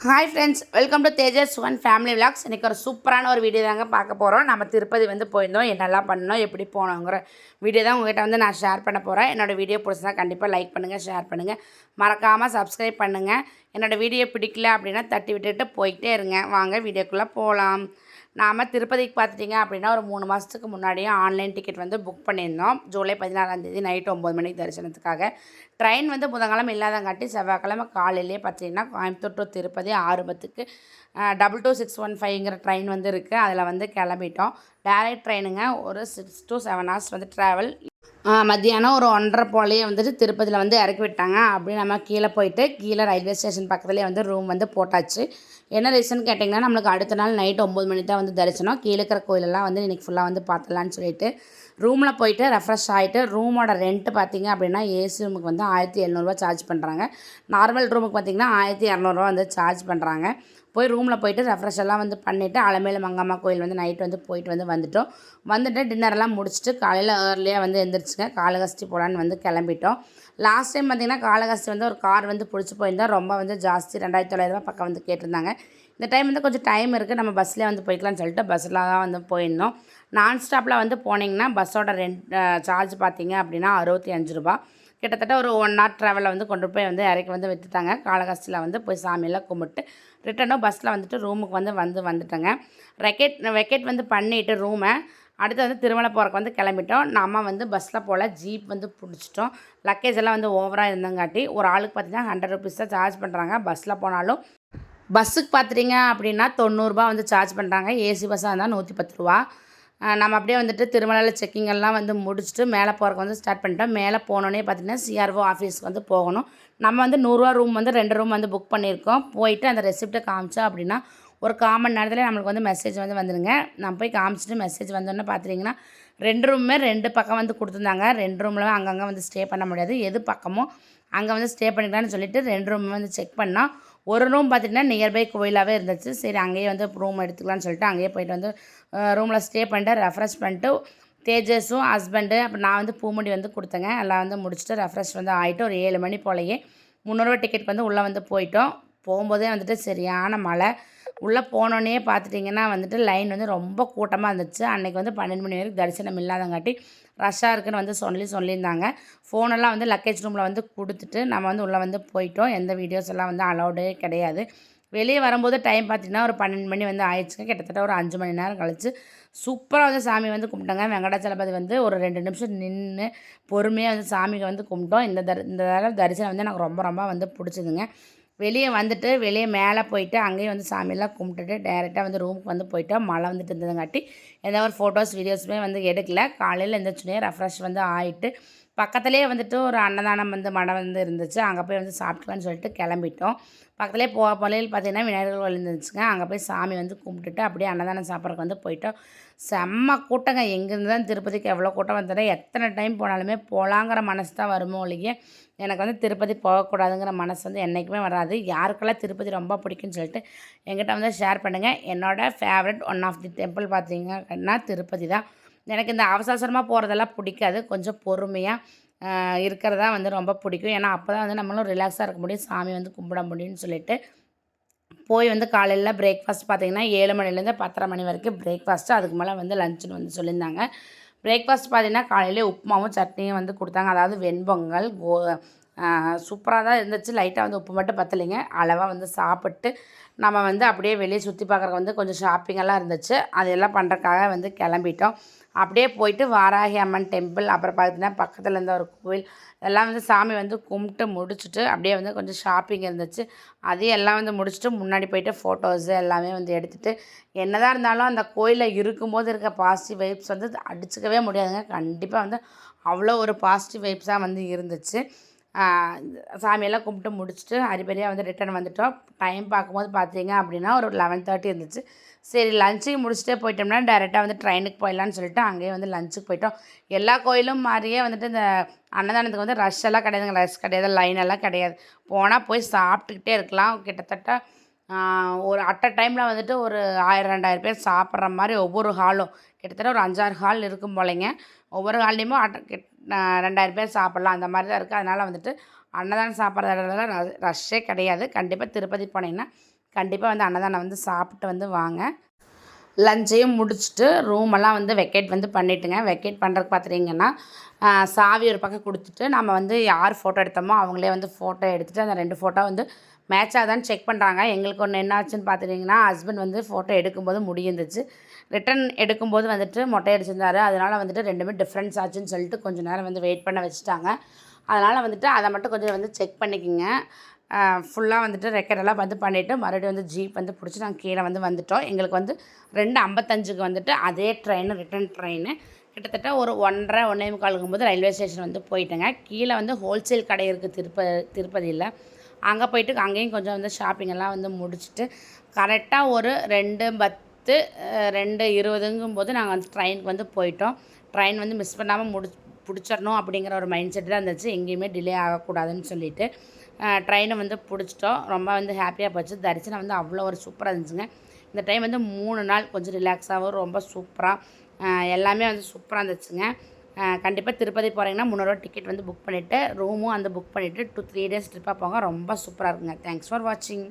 Hi friends welcome to Tejas one family vlogs இன்றைக்கி ஒரு சூப்பரான ஒரு வீடியோ தாங்க பார்க்க போகிறோம் நம்ம திருப்பதி வந்து போயிருந்தோம். என்னெல்லாம் பண்ணோம் எப்படி போனோங்கிற வீடியோ தான் உங்கள்கிட்ட வந்து நான் ஷேர் பண்ண போகிறேன் என்னோடய வீடியோ பிடிச்சா கண்டிப்பாக லைக் பண்ணுங்கள் ஷேர் பண்ணுங்கள் மறக்காமல் சப்ஸ்கிரைப் பண்ணுங்கள் என்னோடய வீடியோ பிடிக்கல அப்படின்னா தட்டி விட்டுட்டு போய்கிட்டே இருங்க. வாங்க வீடியோக்குள்ளே போகலாம் நாம் திருப்பதிக்கு பார்த்துட்டிங்க அப்படின்னா ஒரு மூணு மாதத்துக்கு முன்னாடியே ஆன்லைன் டிக்கெட் வந்து புக் பண்ணியிருந்தோம். ஜூலை பதினாறாந்தேதி நைட்டு ஒம்பது மணிக்கு தரிசனத்துக்காக. ட்ரெயின் வந்து புதன்கிழமை இல்லாதங்காட்டி செவ்வாய்க்கிழமை காலையிலேயே பார்த்தீங்கன்னா கோயம்புத்தூர் டு திருப்பதி ஆறு பத்துக்கு டபுள் டூ சிக்ஸ் ஒன் ஃபைவ்ங்கிற ட்ரெயின் வந்து இருக்குது அதில் வந்து கிளம்பிட்டோம். டேரக்ட் ட்ரெயினுங்க ஒரு சிக்ஸ் டு செவன் ஹவர்ஸ் வந்து ட்ராவல் மத்தியானம் ஒரு ஒன்றரை போலேயே வந்துட்டு திருப்பதியில் வந்து இறக்கி விட்டாங்க. அப்படி நம்ம கீழே போயிட்டு கீழே ரயில்வே ஸ்டேஷன் பக்கத்துலேயே வந்து ரூம் வந்து போட்டாச்சு. என்ன ரீசன் கேட்டிங்கன்னா நம்மளுக்கு அடுத்த நாள் நைட் ஒம்பது மணி தான் வந்து தரிசனம். கீழே இருக்கிற கோயிலெல்லாம் வந்து இன்றைக்கி ஃபுல்லாக வந்து பார்த்துடலான்னு சொல்லிட்டு ரூமில் போயிட்டு ரெஃப்ரெஷ் ஆகிட்டு ரூமோட ரெண்ட்டு பார்த்தீங்க அப்படின்னா ஏசி ரூமுக்கு வந்து ஆயிரத்தி எழுநூறுவா சார்ஜ் பண்ணுறாங்க நார்மல் ரூமுக்கு பார்த்தீங்கன்னா ஆயிரத்தி இரநூறுவா வந்து சார்ஜ் பண்ணுறாங்க போய் ரூமில் போயிட்டு ரெஃப்ரெஷ் எல்லாம் வந்து பண்ணிவிட்டு அலமேலு மங்கம்மா கோயில் வந்து நைட் வந்து போயிட்டு வந்து வந்துட்டோம். வந்துட்டு டின்னரெல்லாம் முடிச்சுட்டு காலையில் ஏர்லியாக வந்து எழுந்திரிச்சுங்க காலகஸ்தி போகலான்னு வந்து கிளம்பிட்டோம். லாஸ்ட் டைம் பார்த்திங்கன்னா காலகஸ்தி வந்து ஒரு கார் வந்து பிடிச்சி போயிருந்தோம் ரொம்ப வந்து ஜாஸ்தி ரெண்டாயிரத்தி தொள்ளாயிரரூபா பக்கம் வந்து கேட்டிருந்தாங்க. இந்த டைம் வந்து கொஞ்சம் டைம் இருக்குது நம்ம பஸ்லேயே வந்து போய்க்கலாம்னு சொல்லிட்டு பஸ்ஸில் தான் வந்து போயிருந்தோம். நான் ஸ்டாப்பில் வந்து போனீங்கன்னா பஸ்ஸோட ரெண்ட் சார்ஜ் பார்த்தீங்க அப்படின்னா அறுபத்தி அஞ்சு ரூபா. கிட்டத்தட்ட ஒரு ஒன் ஹவர் ட்ராவலில் வந்து கொண்டு போய் வந்து இறக்கி வந்து விற்றுட்டாங்க காலகஸ்தியில் வந்து போய் சாமியெல்லாம் கும்பிட்டு ரிட்டனும் பஸ்ஸில் வந்துட்டு ரூமுக்கு வந்து வந்து வந்துட்டேங்க. ரெக்கெட் வெக்கெட் வந்து பண்ணிவிட்டு ரூமை அடுத்து வந்து திருமலை போகிறக்கு வந்து கிளம்பிட்டோம். நம்ம வந்து பஸ்ஸில் போல் ஜீப் வந்து பிடிச்சிட்டோம். லக்கேஜ் எல்லாம் வந்து ஓவராக இருந்தங்காட்டி ஒரு ஆளுக்கு பார்த்தீங்கன்னா ஹண்ட்ரட் ருபீஸ் தான் சார்ஜ் பண்ணுறாங்க பஸ்ஸில் போனாலும் பஸ்ஸுக்கு பார்த்துட்டிங்க அப்படின்னா தொண்ணூறுரூபா வந்து சார்ஜ் பண்ணுறாங்க ஏசி பஸ்ஸாக இருந்தால் நூற்றி பத்து ரூபா நம்ம அப்படியே வந்துட்டு திருமலையில் செக்கிங் எல்லாம் வந்து முடிச்சுட்டு மேலே போகிறக்கு வந்து ஸ்டார்ட் பண்ணிட்டோம். மேலே போனோன்னே பார்த்திங்கன்னா சிஆர்ஓ ஆஃபீஸ்க்கு வந்து போகணும். நம்ம வந்து நூறுரூவா ரூம் வந்து ரெண்டு ரூம் வந்து புக் பண்ணியிருக்கோம். போயிட்டு அந்த ரெசிப்ட்டை காமிச்சோம் அப்படின்னா ஒரு காமன் நேரத்தில் நம்மளுக்கு வந்து மெசேஜ் வந்து வந்துடுங்க நான் போய் காமிச்சிட்டு மெசேஜ் வந்தோன்னே பார்த்தீங்கன்னா ரெண்டு ரூமுமே ரெண்டு பக்கம் வந்து கொடுத்துருந்தாங்க. ரெண்டு ரூமில் அங்கங்கே வந்து ஸ்டே பண்ண முடியாது. எது பக்கமோ அங்கே வந்து ஸ்டே பண்ணிக்கலாம்னு சொல்லிட்டு ரெண்டு ரூம் வந்து செக் பண்ணால் ஒரு ரூம் பார்த்துட்டுனா நியர்பை கோயிலாகவே இருந்துச்சு. சரி அங்கேயே வந்து ரூம் எடுத்துக்கலாம்னு சொல்லிட்டு அங்கேயே போயிட்டு வந்து ரூமில் ஸ்டே பண்ணிட்டு ரெஃப்ரெஷ் பண்ணிட்டு தேஜஸும் ஹஸ்பண்டு அப்புறம் நான் வந்து பூமுடி வந்து கொடுத்தேங்க. எல்லாம் வந்து முடிச்சுட்டு ரெஃப்ரெஷ் வந்து ஆகிட்டு ஒரு ஏழு மணி போலையே முந்நூறுவா டிக்கெட் வந்து உள்ளே வந்து போயிட்டோம். போகும்போதே வந்துட்டு சரியான மழை. உள்ளே போனோன்னே பார்த்துட்டிங்கன்னா வந்துட்டு லைன் வந்து ரொம்ப கூட்டமாக இருந்துச்சு. அன்றைக்கி வந்து பன்னெண்டு மணி வரைக்கும் தரிசனம் இல்லாதங்காட்டி ரஷ்ஷாக இருக்குன்னு வந்து சொல்லி சொல்லியிருந்தாங்க. ஃபோனெல்லாம் வந்து லக்கேஜ் ரூமில் வந்து கொடுத்துட்டு நம்ம வந்து உள்ளே வந்து போயிட்டோம். எந்த வீடியோஸ் எல்லாம் வந்து அலௌடே கிடையாது. வெளியே வரும்போது டைம் பார்த்திங்கன்னா ஒரு பன்னெண்டு மணி வந்து ஆயிடுச்சுங்க. கிட்டத்தட்ட ஒரு அஞ்சு மணி நேரம் கழிச்சு சூப்பராக வந்து சாமி வந்து கும்பிட்டாங்க. வெங்கடாச்சலபதி வந்து ஒரு ரெண்டு நிமிஷம் நின்று பொறுமையாக வந்து சாமிக்கு வந்து கும்பிட்டோம். இந்த தர இந்த தடவை தரிசனம் வந்து எனக்கு ரொம்ப ரொம்ப வந்து பிடிச்சதுங்க. வெளியே வந்துட்டு வெளியே மேலே போயிட்டு அங்கேயும் வந்து சாமியெல்லாம் கும்பிட்டுட்டு டேரெக்டாக வந்து ரூமுக்கு வந்து போயிட்டோம் மழை வந்துட்டு இருந்ததுங்காட்டி எந்த ஒரு ஃபோட்டோஸ் வீடியோஸுமே வந்து எடுக்கல. காலையில் எழுந்திரிச்சுனே ரெஃப்ரெஷ் வந்து ஆகிட்டு பக்கத்துலேயே வந்துட்டு ஒரு அன்னதானம் வந்து மடம் வந்து இருந்துச்சு. அங்கே போய் வந்து சாப்பிட்டுக்கலான்னு சொல்லிட்டு கிளம்பிட்டோம். பக்கத்துலேயே போக போலையில் பார்த்தீங்கன்னா விநாயகர் கோயில் இருந்துச்சுங்க அங்கே போய் சாமி வந்து கும்பிட்டுட்டு அப்படியே அன்னதானம் சாப்பிட்றதுக்கு வந்து போயிட்டோம். செம்ம கூட்டங்க. எங்கேருந்து தான் திருப்பதிக்கு எவ்வளோ கூட்டம் வந்தாலும் எத்தனை டைம் போனாலுமே போகலாங்கிற மனசு தான் வருமோ ஒழிய எனக்கு வந்து திருப்பதி போகக்கூடாதுங்கிற மனசு வந்து என்றைக்குமே வராது. யாருக்கெல்லாம் திருப்பதி ரொம்ப பிடிக்கும்னு சொல்லிட்டு எங்கிட்ட வந்து ஷேர் பண்ணுங்கள் என்னோடய favourite one of the temple பார்த்தீங்கன்னா திருப்பதி தான். எனக்கு இந்த அவசரமாக போகிறதெல்லாம் பிடிக்காது. கொஞ்சம் பொறுமையாக இருக்கிறதா வந்து ரொம்ப பிடிக்கும். ஏன்னா அப்போ தான் வந்து நம்மளும் ரிலாக்ஸாக இருக்க முடியும். சாமி வந்து கும்பிட முடியும்னு சொல்லிட்டு போய் வந்து காலையில் பிரேக்ஃபாஸ்ட் பார்த்திங்கன்னா ஏழு மணிலேருந்து பத்தரை மணி வரைக்கும் பிரேக்ஃபாஸ்ட்டு அதுக்கு மேலே வந்து லஞ்சுன்னு வந்து சொல்லியிருந்தாங்க. பிரேக்ஃபாஸ்ட் பார்த்திங்கன்னா காலையிலே உப்புமாவும் சட்னியும் வந்து கொடுத்தாங்க. அதாவது வெண்பொங்கல் கோ சூப்பராக தான் இருந்துச்சு. லைட்டாக வந்து உப்பு மட்டும் பத்தலைங்க. அளவாக வந்து சாப்பிட்டு நம்ம வந்து அப்படியே வெளியே சுற்றி பார்க்குறக்கு வந்து கொஞ்சம் ஷாப்பிங்கெல்லாம் இருந்துச்சு. அதெல்லாம் பண்ணுறக்காக வந்து கிளம்பிட்டோம். அப்படியே போயிட்டு வாராகி அம்மன் டெம்பிள் அப்புறம் பார்த்தீங்கன்னா பக்கத்தில் இருந்த ஒரு கோவில் எல்லாம் வந்து சாமி வந்து கும்பிட்டு முடிச்சுட்டு அப்படியே வந்து கொஞ்சம் ஷாப்பிங் இருந்துச்சு. அதையும் எல்லாம் வந்து முடிச்சுட்டு முன்னாடி போயிட்டு ஃபோட்டோஸு எல்லாமே வந்து எடுத்துகிட்டு என்னதான் இருந்தாலும் அந்த கோயிலில் இருக்கும்போது இருக்க பாசிட்டிவ் வைப்ஸ் வந்து அடிச்சுக்கவே முடியாதுங்க. கண்டிப்பாக வந்து அவ்வளோ ஒரு பாசிட்டிவ் வைப்ஸாக வந்து இருந்துச்சு. சாமியெல்லாம் கும்பிட்டு முடிச்சுட்டு அரிபரியாக வந்து ரிட்டன் வந்துட்டோம். டைம் பார்க்கும்போது பார்த்தீங்க அப்படின்னா ஒரு லெவன் தேர்ட்டி இருந்துச்சு. சரி லஞ்சுக்கு முடிச்சுட்டே போயிட்டோம்னா டேரெக்டாக வந்து ட்ரெயினுக்கு போயிடலான்னு சொல்லிட்டு அங்கேயே வந்து லஞ்சுக்கு போயிட்டோம். எல்லா கோயிலும் மாதிரியே வந்துட்டு இந்த அன்னதானத்துக்கு வந்து ரஷ் எல்லாம் கிடையாதுங்க ரஷ் கிடையாது. லைன் எல்லாம் கிடையாது. போனால் போய் சாப்பிட்டுக்கிட்டே இருக்கலாம். கிட்டத்தட்ட ஒரு அட் அ டைமில் வந்துட்டு ஒரு ஆயிரம் ரெண்டாயிரம் பேர் சாப்பிட்ற மாதிரி ஒவ்வொரு ஹாலும் கிட்டத்தட்ட ஒரு அஞ்சாறு ஹால் இருக்கும் போலங்க. ஒவ்வொரு ஹால்லையுமே அட்ட ரெண்டாயிரம் பேர் சாப்பிட்லாம் அந்த மாதிரி தான் இருக்குது அதனால் வந்துட்டு அன்னதானம் சாப்பிட்ற இடத்துல ரஷ்ஷே கிடையாது. கண்டிப்பாக திருப்பதி போனீங்கன்னா கண்டிப்பாக வந்து அன்னதானம் வந்து சாப்பிட்டு வந்து வாங்க. லஞ்சையும் முடிச்சுட்டு ரூமெல்லாம் வந்து வெக்கேட் வந்து பண்ணிட்டுங்க. வெக்கேட் பண்ணுறதுக்கு பார்த்துட்டிங்கன்னா சாவி ஒரு பக்கம் கொடுத்துட்டு நம்ம வந்து யார் ஃபோட்டோ எடுத்தோமோ அவங்களே வந்து ஃபோட்டோ எடுத்துகிட்டு அந்த ரெண்டு ஃபோட்டோ வந்து மேட்ச் தான் செக் பண்ணுறாங்க எங்களுக்கு ஒன்று என்ன ஆச்சுன்னு பார்த்துட்டிங்கன்னா ஹஸ்பண்ட் வந்து ஃபோட்டோ எடுக்கும்போது முடியிருந்துச்சு ரிட்டன் எடுக்கும்போது வந்துட்டு மொட்டை அடிச்சிருந்தாரு. அதனால் வந்துட்டு ரெண்டுமே டிஃப்ரென்ஸ் ஆச்சுன்னு சொல்லிட்டு கொஞ்சம் நேரம் வந்து வெயிட் பண்ண வச்சுட்டாங்க. அதனால் வந்துட்டு அதை மட்டும் கொஞ்சம் வந்து செக் பண்ணிக்கோங்க. ஃபுல்லாக வந்துட்டு ரெக்கார்டெல்லாம் வந்து பண்ணிவிட்டு மறுபடியும் வந்து ஜீப் வந்து பிடிச்சி நாங்கள் கீழே வந்து வந்துவிட்டோம் எங்களுக்கு வந்து ரெண்டு ஐம்பத்தஞ்சுக்கு வந்துட்டு அதே ட்ரெயின் ரிட்டன் ட்ரெயின் கிட்டத்தட்ட ஒரு ஒன்றரை ஒன்றே முக்காலுக்கும் போது ரயில்வே ஸ்டேஷன் வந்து போயிட்டேங்க. கீழே வந்து ஹோல்சேல் கடை இருக்குது திருப்ப திருப்பதியில். அங்கே போயிட்டு அங்கேயும் கொஞ்சம் வந்து ஷாப்பிங் எல்லாம் வந்து முடிச்சுட்டு கரெக்டாக ஒரு ரெண்டு பத்து ரெண்டு இருபதுங்கும் போது நாங்கள் வந்து ட்ரெயினுக்கு வந்து போயிட்டோம். ட்ரெயின் வந்து மிஸ் பண்ணாமல் முடி பிடிச்சிடணும் அப்படிங்கிற ஒரு மைண்ட் செட் தான் இருந்துச்சு. எங்கேயுமே டிலே ஆகக்கூடாதுன்னு சொல்லிட்டு ட்ரெயினை வந்து பிடிச்சிட்டோம். ரொம்ப வந்து ஹாப்பியாக போச்சு. தரிசனம் வந்து அவ்வளோ ஒரு சூப்பராக இருந்துச்சுங்க. இந்த டைம் வந்து மூணு நாள் கொஞ்சம் ரிலாக்ஸாகவும் ரொம்ப சூப்பராக எல்லாமே வந்து சூப்பராக இருந்துச்சுங்க. கண்டிப்பாக திருப்பதி போகிறீங்கன்னா முந்நூறுவா டிக்கெட் வந்து புக் பண்ணிவிட்டு ரூமும் அந்த புக் பண்ணிவிட்டு டூ த்ரீ டேஸ் ட்ரிப்பாக போங்க. ரொம்ப சூப்பராக இருக்குங்க. தேங்க்ஸ் ஃபார் வாட்சிங்